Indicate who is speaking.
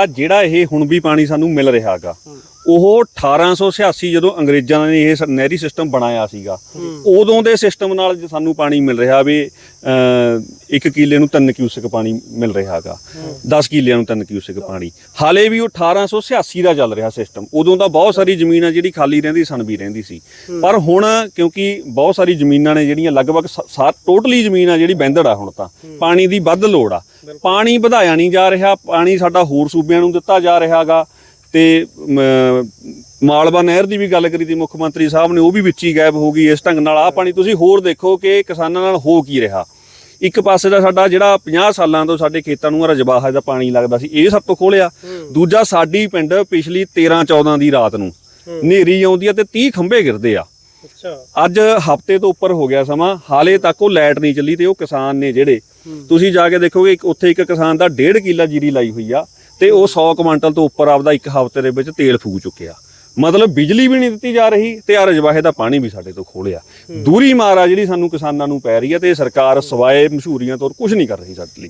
Speaker 1: ਆ ਜਿਹੜਾ ਇਹ ਹੁਣ ਵੀ ਪਾਣੀ ਸਾਨੂੰ ਮਿਲ ਰਿਹਾਗਾ ਉਹ 1886 ਜਦੋਂ ਅੰਗਰੇਜ਼ਾਂ ਨੇ ਇਹ ਨਹਿਰੀ ਸਿਸਟਮ ਬਣਾਇਆ ਸੀਗਾ ਉਦੋਂ ਦੇ ਸਿਸਟਮ ਨਾਲ ਜੇ ਸਾਨੂੰ ਪਾਣੀ ਮਿਲ ਰਿਹਾ ਵੀ ਇੱਕ ਕਿੱਲੇ ਨੂੰ 3 ਕਿਊਸਕ ਪਾਣੀ ਮਿਲ ਰਿਹਾਗਾ 10 ਕਿੱਲਿਆਂ ਨੂੰ 3 ਕਿਊਸਕ ਪਾਣੀ। ਹਾਲੇ ਵੀ ਉਹ 1886 ਦਾ ਚੱਲ ਰਿਹਾ ਸਿਸਟਮ। ਉਦੋਂ ਤਾਂ ਬਹੁਤ ਸਾਰੀ ਜ਼ਮੀਨ ਆ ਜਿਹੜੀ ਖਾਲੀ ਰਹਿੰਦੀ ਸਣ ਵੀ ਰਹਿੰਦੀ ਸੀ। ਪਰ ਹੁਣ ਕਿਉਂਕਿ ਬਹੁਤ ਸਾਰੀ ਜ਼ਮੀਨਾਂ ਨੇ ਜਿਹੜੀਆਂ ਲਗਭਗ ਟੋਟਲੀ ਜ਼ਮੀਨ ਆ ਜਿਹੜੀ ਬੈਂਦੜ ਆ ਹੁਣ ਤਾਂ ਪਾਣੀ ਦੀ ਵੱਧ ਲੋੜ ਆ। ਪਾਣੀ ਵਧਾਇਆ ਨਹੀਂ ਜਾ ਰਿਹਾ ਪਾਣੀ ਸਾਡਾ ਹੋਰ ਸੂਬਿਆਂ ਨੂੰ ਦਿੱਤਾ ਜਾ ਰਿਹਾਗਾ ਤੇ ਮਾਲਵਾ ਨਹਿਰ ਦੀ ਵੀ ਗੱਲ ਕਰੀ ਤੀ ਮੁੱਖ ਮੰਤਰੀ ਸਾਹਿਬ ਨੇ ਉਹ ਵੀ ਵਿੱਚ ਹੀ ਗਾਇਬ ਹੋ ਗਈ ਇਸ ਢੰਗ ਨਾਲ। ਆ ਪਾਣੀ ਤੁਸੀਂ ਹੋਰ ਦੇਖੋ ਕਿ ਕਿਸਾਨਾਂ ਨਾਲ ਹੋ ਕੀ ਰਿਹਾ। ਇੱਕ ਪਾਸੇ ਦਾ ਸਾਡਾ ਜਿਹੜਾ 50 ਸਾਲਾਂ ਤੋਂ ਸਾਡੇ ਖੇਤਾਂ ਨੂੰ ਰਜਵਾਹਾ ਦਾ ਪਾਣੀ ਲੱਗਦਾ ਸੀ ਇਹ ਸਭ ਤੋਂ ਖੋਲਿਆ। ਦੂਜਾ ਸਾਡੀ ਪਿੰਡ ਪਿਛਲੀ 13 14 ਦੀ ਰਾਤ ਨੂੰ ਹਨੇਰੀ ਆਉਂਦੀ ਆ ਤੇ 30 ਖੰਭੇ ਗਿਰਦੇ ਆ।
Speaker 2: ਅੱਛਾ।
Speaker 1: ਅੱਜ ਹਫ਼ਤੇ ਤੋਂ ਉੱਪਰ ਹੋ ਗਿਆ ਸਮਾਂ ਹਾਲੇ ਤੱਕ ਉਹ ਲਾਈਟ ਨਹੀਂ ਚੱਲੀ ਤੇ ਉਹ ਕਿਸਾਨ ਨੇ ਜਿਹੜੇ। ਤੁਸੀਂ ਜਾ ਕੇ ਦੇਖੋਗੇ ਇੱਕ ਉੱਥੇ ਇੱਕ ਕਿਸਾਨ ਦਾ 1.5 ਕਿੱਲਾ ਜੀਰੀ ਲਾਈ ਹੋਈ ਆ। ਤੇ ਉਹ 100 ਕੁਇੰਟਲ ਤੋਂ ਉੱਪਰ ਆਪਦਾ ਇੱਕ ਹਫ਼ਤੇ ਦੇ ਵਿੱਚ ਤੇਲ ਫੂਕ ਚੁੱਕਿਆ। ਮਤਲਬ ਬਿਜਲੀ ਵੀ ਨਹੀਂ ਦਿੱਤੀ ਜਾ ਰਹੀ ਤੇ ਆ ਰਜਵਾਹੇ ਦਾ ਪਾਣੀ ਵੀ ਸਾਡੇ ਤੋਂ ਖੋਲਿਆ ਦੂਰੀ ਮਾਰ ਜਿਹੜੀ ਸਾਨੂੰ ਕਿਸਾਨਾਂ ਨੂੰ ਪੈ ਰਹੀ ਹੈ ਤੇ ਸਰਕਾਰ ਸਵਾਏ ਮਸ਼ਹੂਰੀਆਂ ਤੋਂ ਕੁਝ ਨਹੀਂ ਕਰ ਰਹੀ ਸਾਡੇ ਲਈ।